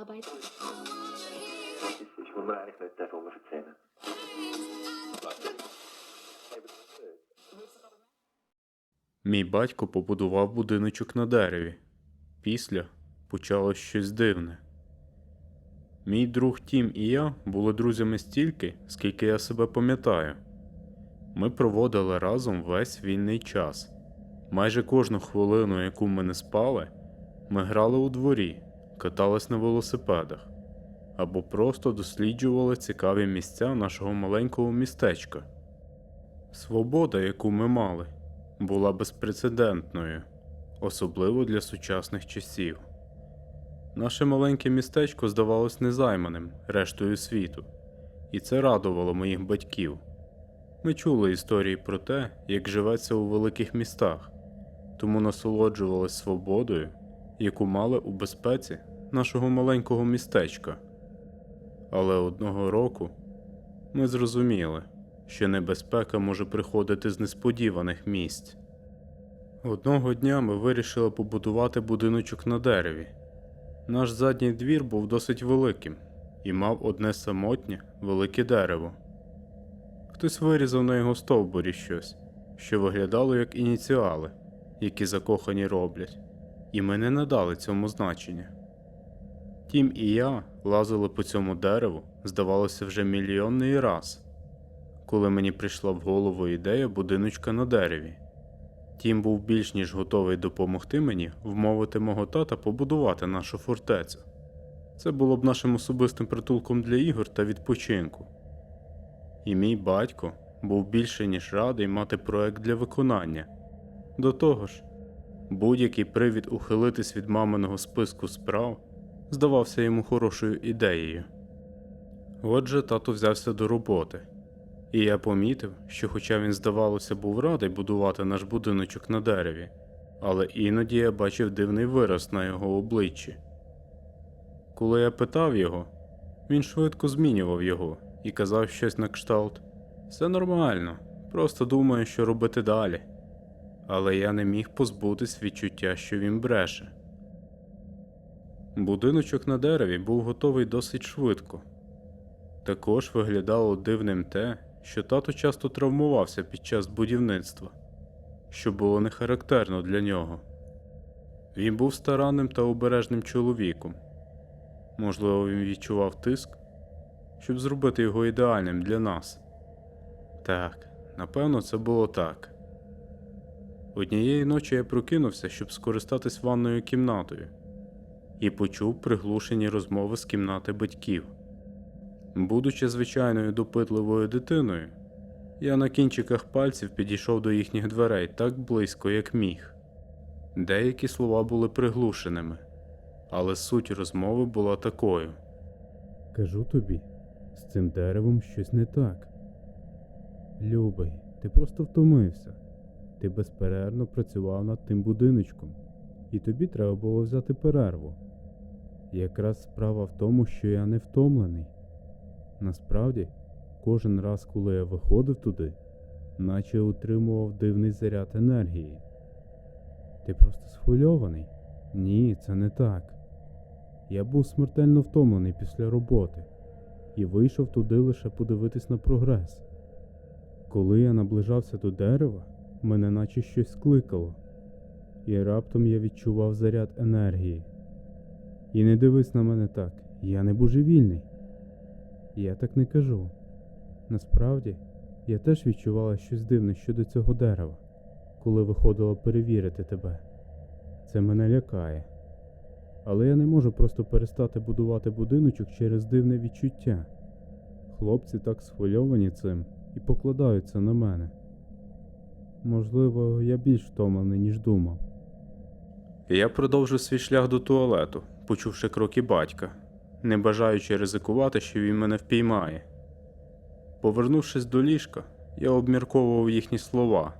Arbeit. Ich wundere eigentlich nicht, Firma erzählen. Мій батько побудував будиночок на дереві. Після почалось щось дивне. Мій друг Тім і я були друзями стільки, скільки я себе пам'ятаю. Ми проводили разом весь вільний час. Майже кожну хвилину, яку ми не спали, ми грали у дворі, катались на велосипедах або просто досліджували цікаві місця нашого маленького містечка. Свобода, яку ми мали, була безпрецедентною, особливо для сучасних часів. Наше маленьке містечко здавалось незайманим рештою світу, і це радувало моїх батьків. Ми чули історії про те, як живеться у великих містах, тому насолоджувались свободою, яку мали у безпеці нашого маленького містечка. Але одного року ми зрозуміли, що небезпека може приходити з несподіваних місць. Одного дня ми вирішили побудувати будиночок на дереві. Наш задній двір був досить великим і мав одне самотнє велике дерево. Хтось вирізав на його стовбурі щось, що виглядало як ініціали, які закохані роблять, і ми не надали цьому значення. Тім і я лазили по цьому дереву, здавалося, вже мільйонний раз, коли мені прийшла в голову ідея будиночка на дереві. Тім був більш ніж готовий допомогти мені вмовити мого тата побудувати нашу фортецю. Це було б нашим особистим притулком для ігор та відпочинку. І мій батько був більше ніж радий мати проект для виконання. До того ж, будь-який привід ухилитись від маминого списку справ здавався йому хорошою ідеєю. Отже, тато взявся до роботи, і я помітив, що, хоча він, здавалося, був радий будувати наш будиночок на дереві, але іноді я бачив дивний вираз на його обличчі. Коли я питав його, він швидко змінював його і казав щось на кшталт: все нормально, просто думаю, що робити далі. Але я не міг позбутись відчуття, що він бреше. Будиночок на дереві був готовий досить швидко. Також виглядало дивним те, що тато часто травмувався під час будівництва, що було не характерно для нього. Він був старанним та обережним чоловіком. Можливо, він відчував тиск, щоб зробити його ідеальним для нас. Так, напевно, це було так. Однієї ночі я прокинувся, щоб скористатись ванною кімнатою, і почув приглушені розмови з кімнати батьків. Будучи звичайною допитливою дитиною, я на кінчиках пальців підійшов до їхніх дверей так близько, як міг. Деякі слова були приглушеними, але суть розмови була такою. Кажу тобі, з цим деревом щось не так. Любий, ти просто втомився. Ти безперервно працював над тим будиночком, і тобі треба було взяти перерву. Якраз справа в тому, що я не втомлений. Насправді, кожен раз, коли я виходив туди, наче утримував дивний заряд енергії. Ти просто схвильований? Ні, це не так. Я був смертельно втомлений після роботи і вийшов туди лише подивитись на прогрес. Коли я наближався до дерева, мене наче щось скликало, і раптом я відчував заряд енергії. І не дивись на мене так, я не божевільний. Я так не кажу. Насправді, я теж відчувала щось дивне щодо цього дерева, коли виходила перевірити тебе. Це мене лякає. Але я не можу просто перестати будувати будиночок через дивне відчуття. Хлопці так схвильовані цим і покладаються на мене. Можливо, я більш втомлений, ніж думав. Я продовжив свій шлях до туалету, почувши кроки батька, не бажаючи ризикувати, що він мене впіймає. Повернувшись до ліжка, я обмірковував їхні слова.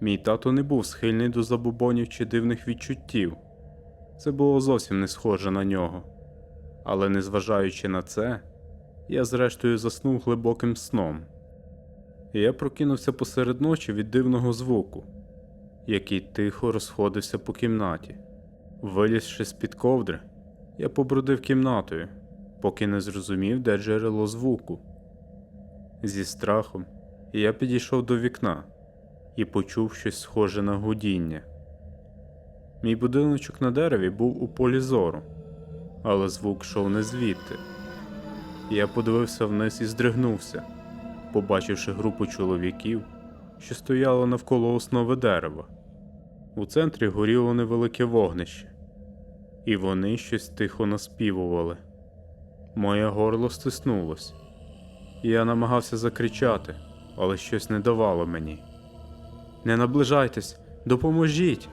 Мій тато не був схильний до забобонів чи дивних відчуттів. Це було зовсім не схоже на нього. Але незважаючи на це, я зрештою заснув глибоким сном. Я прокинувся посеред ночі від дивного звуку, який тихо розходився по кімнаті. Вилізши з-під ковдри, Я побродив кімнатою, поки не зрозумів, де джерело звуку. Зі страхом я підійшов до вікна і почув щось схоже на гудіння. Мій будиночок на дереві був у полі зору, але звук йшов не звідти. Я подивився вниз і здригнувся, побачивши групу чоловіків, що стояли навколо основи дерева. У центрі горіло невелике вогнище, і вони щось тихо наспівували. Моє горло стиснулось. Я намагався закричати, але щось не давало мені. Не наближайтесь, допоможіть!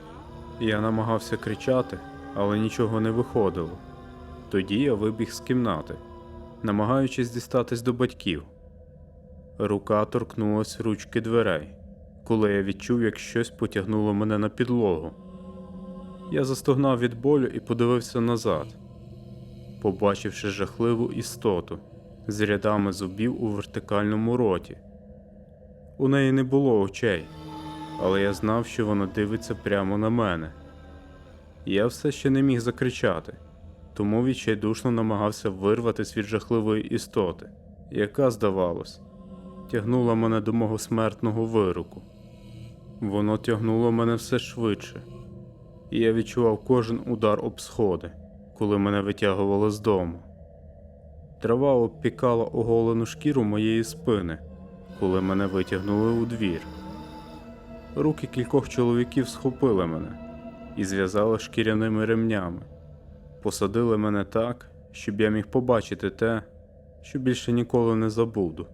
Я намагався кричати, але нічого не виходило. Тоді я вибіг з кімнати, намагаючись дістатись до батьків. Рука торкнулась ручки дверей, коли я відчув, як щось потягнуло мене на підлогу. Я застогнав від болю і подивився назад, побачивши жахливу істоту з рядами зубів у вертикальному роті. У неї не було очей, але я знав, що вона дивиться прямо на мене. Я все ще не міг закричати, тому відчайдушно намагався вирватися від жахливої істоти, яка, здавалось, тягнула мене до мого смертного вироку. Воно тягнуло мене все швидше, і я відчував кожен удар об сходи, коли мене витягувало з дому. Трава обпікала оголену шкіру моєї спини, коли мене витягнули у двір. Руки кількох чоловіків схопили мене і зв'язали шкіряними ремнями, посадили мене так, щоб я міг побачити те, що більше ніколи не забуду.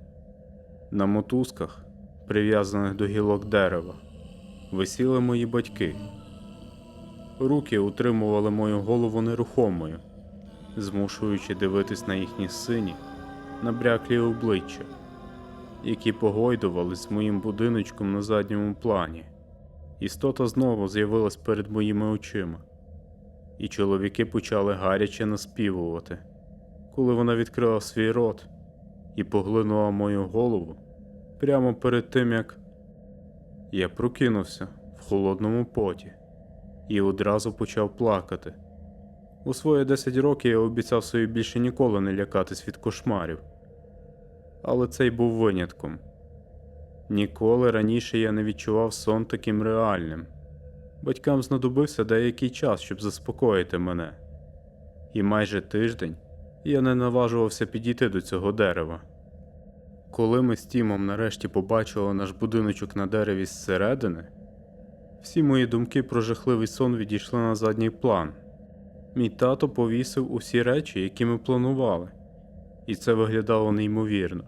На мотузках, прив'язаних до гілок дерева, висіли мої батьки. Руки утримували мою голову нерухомою, змушуючи дивитись на їхні сині, набряклі обличчя, які погойдувались з моїм будиночком на задньому плані. Істота знову з'явилась перед моїми очима, і чоловіки почали гаряче наспівувати. Коли вона відкрила свій рот і поглинула мою голову прямо перед тим, як я прокинувся в холодному поті і одразу почав плакати. У свої 10 років я обіцяв собі більше ніколи не лякатись від кошмарів. Але цей був винятком. Ніколи раніше я не відчував сон таким реальним. Батькам знадобився деякий час, щоб заспокоїти мене. І майже тиждень я не наважувався підійти до цього дерева. Коли ми з Тімом нарешті побачили наш будиночок на дереві зсередини, всі мої думки про жахливий сон відійшли на задній план. Мій тато повісив усі речі, які ми планували, і це виглядало неймовірно.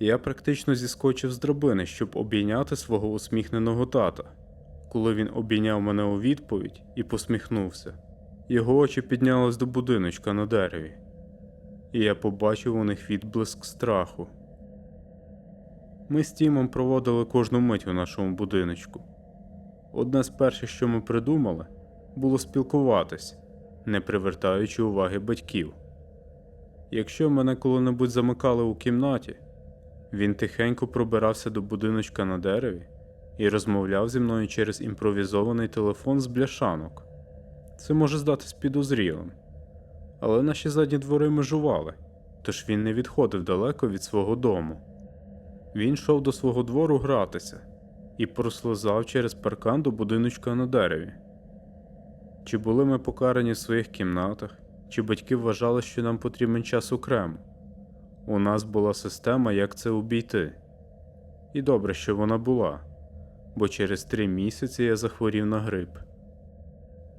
Я практично зіскочив з драбини, щоб обійняти свого усміхненого тата. Коли він обійняв мене у відповідь і посміхнувся, його очі піднялись до будиночка на дереві, і я побачив у них відблиск страху. Ми з Тімом проводили кожну мить у нашому будиночку. Одне з перших, що ми придумали, було спілкуватись, не привертаючи уваги батьків. Якщо мене коли-небудь замикали у кімнаті, він тихенько пробирався до будиночка на дереві і розмовляв зі мною через імпровізований телефон з бляшанок. Це може здатись підозрілим, але наші задні двори межували, тож він не відходив далеко від свого дому. Він йшов до свого двору гратися і прослизав через паркан до будиночка на дереві. Чи були ми покарані в своїх кімнатах, чи батьки вважали, що нам потрібен час окремо? У нас була система, як це обійти. І добре, що вона була, бо через три місяці я захворів на грип.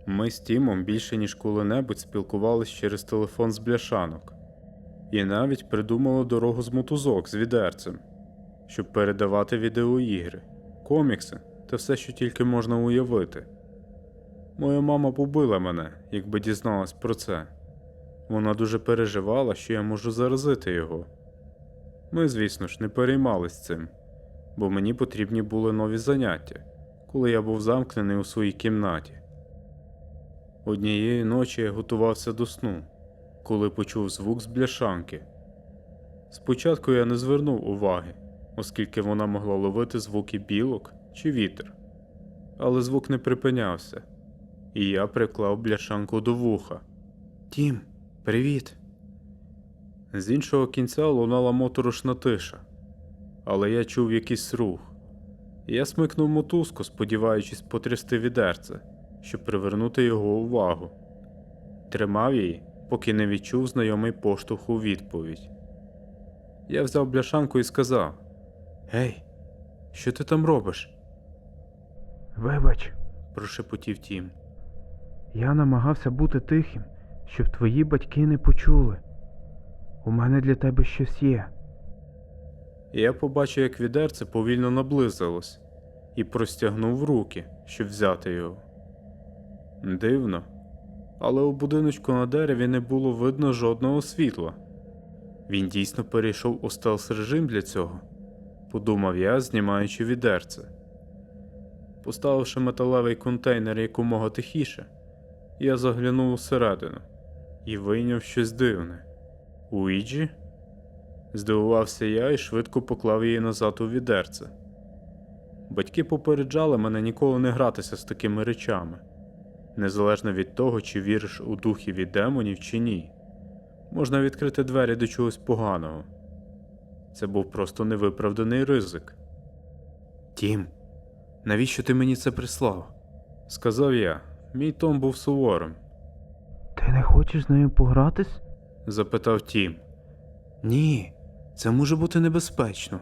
Ми з Тімом більше ніж коли-небудь спілкувались через телефон з бляшанок, і навіть придумали дорогу з мотузок з відерцем, щоб передавати відеоігри, комікси та все, що тільки можна уявити. Моя мама побила мене, якби дізналась про це. Вона дуже переживала, що я можу заразити його. Ми, звісно ж, не переймались цим, бо мені потрібні були нові заняття, коли я був замкнений у своїй кімнаті. Однієї ночі я готувався до сну, коли почув звук з бляшанки. Спочатку я не звернув уваги, оскільки вона могла ловити звуки білок чи вітер, але звук не припинявся, і я приклав бляшанку до вуха. Тім, привіт. З іншого кінця лунала моторошна тиша, але я чув якийсь рух. Я смикнув мотузку, сподіваючись потрясти відерце, щоб привернути його увагу. Тримав її, поки не відчув знайомий поштовх у відповідь. Я взяв бляшанку і сказав: Гей, що ти там робиш? Вибач, прошепотів Тім. я намагався бути тихим, щоб твої батьки не почули. У мене для тебе щось є. Я побачив, як відерце повільно наблизилось, і простягнув руки, щоб взяти його. Дивно, але у будиночку на дереві не було видно жодного світла. Він дійсно перейшов у стелс режим для цього, подумав я, знімаючи відерце. Поставивши металевий контейнер якомога тихіше, я заглянув усередину і вийняв щось дивне. Уіджі? Здивувався я і швидко поклав її назад у відерце. Батьки попереджали мене ніколи не гратися з такими речами, незалежно від того, чи віриш у духів і демонів чи ні. Можна відкрити двері до чогось поганого. Це був просто невиправданий ризик. Тім, навіщо ти мені це прислав? сказав я. Мій Том був суворим. Ти не хочеш з нею погратись? запитав Тім. Ні, це може бути небезпечно,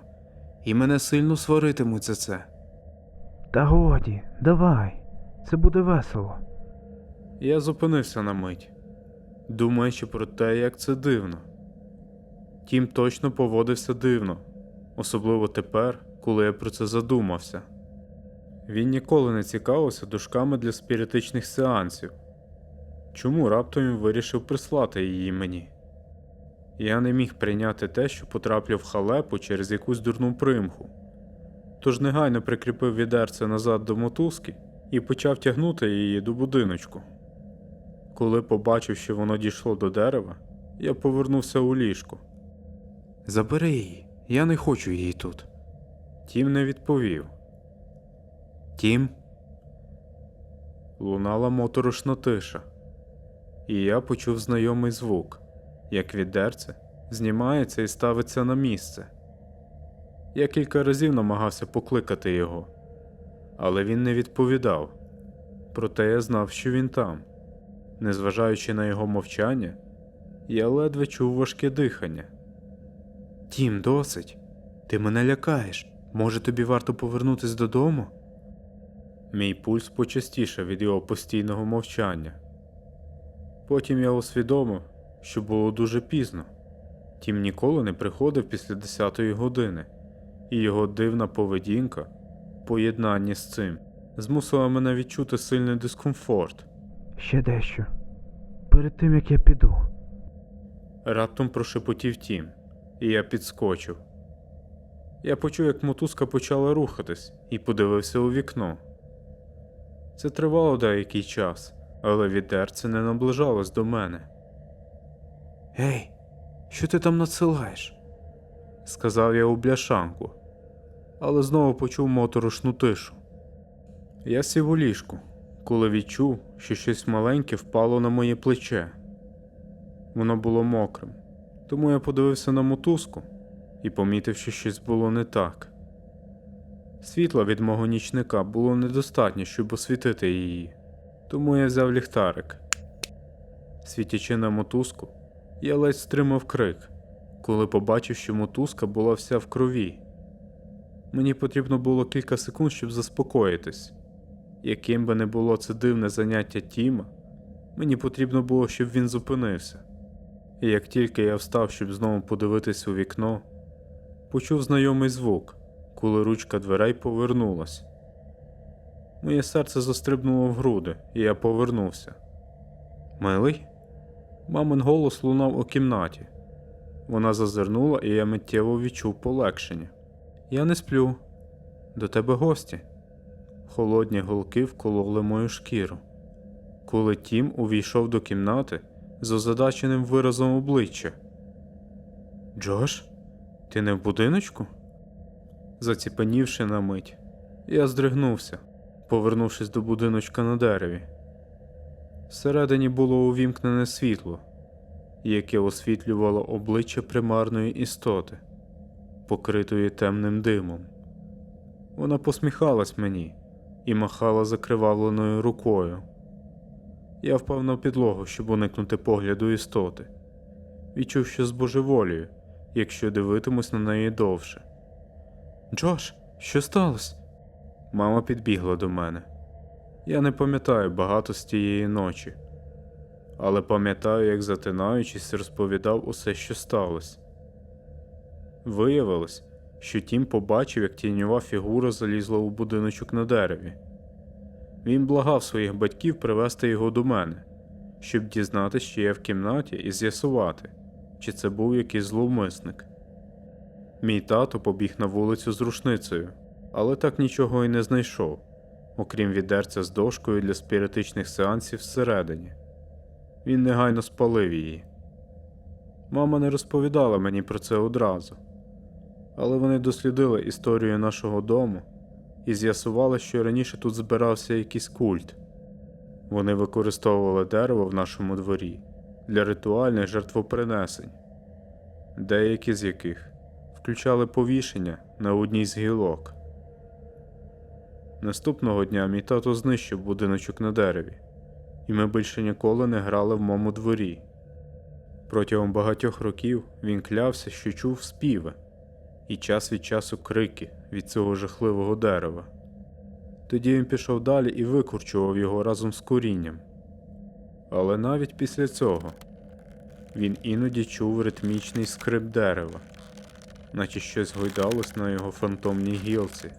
і мене сильно сваритимуть за це. Та годі, давай, це буде весело. Я зупинився на мить, думаючи про те, як це дивно. Тім точно поводився дивно, особливо тепер, коли я про це задумався. Він ніколи не цікавився дужками для спіритичних сеансів. Чому раптом він вирішив прислати її мені? Я не міг прийняти те, що потраплю в халепу через якусь дурну примху. Тож негайно прикріпив відерце назад до мотузки і почав тягнути її до будиночку. Коли побачив, що воно дійшло до дерева, я повернувся у ліжко. Забери її, я не хочу її тут. Тім не відповів. Тім. Лунала моторошна тиша, і я почув знайомий звук, як відерце знімається і ставиться на місце. Я кілька разів намагався покликати його, але він не відповідав. Проте я знав, що він там. Незважаючи на його мовчання, я ледве чув важке дихання. Тім, досить. Ти мене лякаєш. Може, тобі варто повернутися додому? Мій пульс почастішав від його постійного мовчання. Потім я усвідомив, що було дуже пізно. Тім ніколи не приходив після 10-ї години, і його дивна поведінка, в поєднанні з цим, змусила мене відчути сильний дискомфорт. Ще дещо. Перед тим як я піду. Раптом прошепотів тім, і я підскочив. Я почув, як мотузка почала рухатись, і подивився у вікно. Це тривало деякий час, але відерце не наближалось до мене. Гей, що ти там надсилаєш? сказав я у бляшанку, але знову почув моторошну тишу. Я сів у ліжку, коли відчув, що щось маленьке впало на моє плече. Воно було мокрим, тому я подивився на мотузку і помітив, що щось було не так. Світла від мого нічника було недостатньо, щоб освітити її, тому я взяв ліхтарик. Світячи на мотузку, я ледь стримав крик, коли побачив, що мотузка була вся в крові. Мені потрібно було кілька секунд, щоб заспокоїтись. Яким би не було це дивне заняття Тіма, мені потрібно було, щоб він зупинився. І як тільки я встав, щоб знову подивитись у вікно, почув знайомий звук, коли ручка дверей повернулась. Моє серце застрибнуло в груди, і я повернувся. Милий? Мамин голос лунав у кімнаті. Вона зазирнула, і я миттєво відчув полегшення. Я не сплю. До тебе гості. Холодні голки вкололи мою шкіру. Коли Тім увійшов до кімнати з озадаченим виразом обличчя. Джош, ти не в будиночку? Заціпенівши на мить, я здригнувся, повернувшись до будиночка на дереві. Всередині було увімкнене світло, яке освітлювало обличчя примарної істоти, покритої темним димом. Вона посміхалась мені і махала закривавленою рукою. Я впав на підлогу, щоб уникнути погляду істоти. Відчув, що збожеволію, якщо дивитимусь на неї довше. Джош, що сталося? Мама підбігла до мене. Я не пам'ятаю багато з тієї ночі, але пам'ятаю, як затинаючись, розповідав усе, що сталося. Виявилось, що Тім побачив, як тіньова фігура залізла у будиночок на дереві. Він благав своїх батьків привезти його до мене, щоб дізнатися, що я в кімнаті, і з'ясувати, чи це був якийсь зловмисник. Мій тато побіг на вулицю з рушницею, але так нічого і не знайшов, окрім відерця з дошкою для спіритичних сеансів всередині. Він негайно спалив її. Мама не розповідала мені про це одразу, але вони дослідили історію нашого дому і з'ясували, що раніше тут збирався якийсь культ. Вони використовували дерево в нашому дворі для ритуальних жертвопринесень, деякі з яких включали повішення на одній з гілок. Наступного дня мій тато знищив будиночок на дереві, і ми більше ніколи не грали в моєму дворі. Протягом багатьох років він клявся, що чув співи і час від часу крики від цього жахливого дерева. Тоді він пішов далі і викорчував його разом з корінням. Але навіть після цього він іноді чув ритмічний скрип дерева, наче щось гойдалось на його фантомній гілці.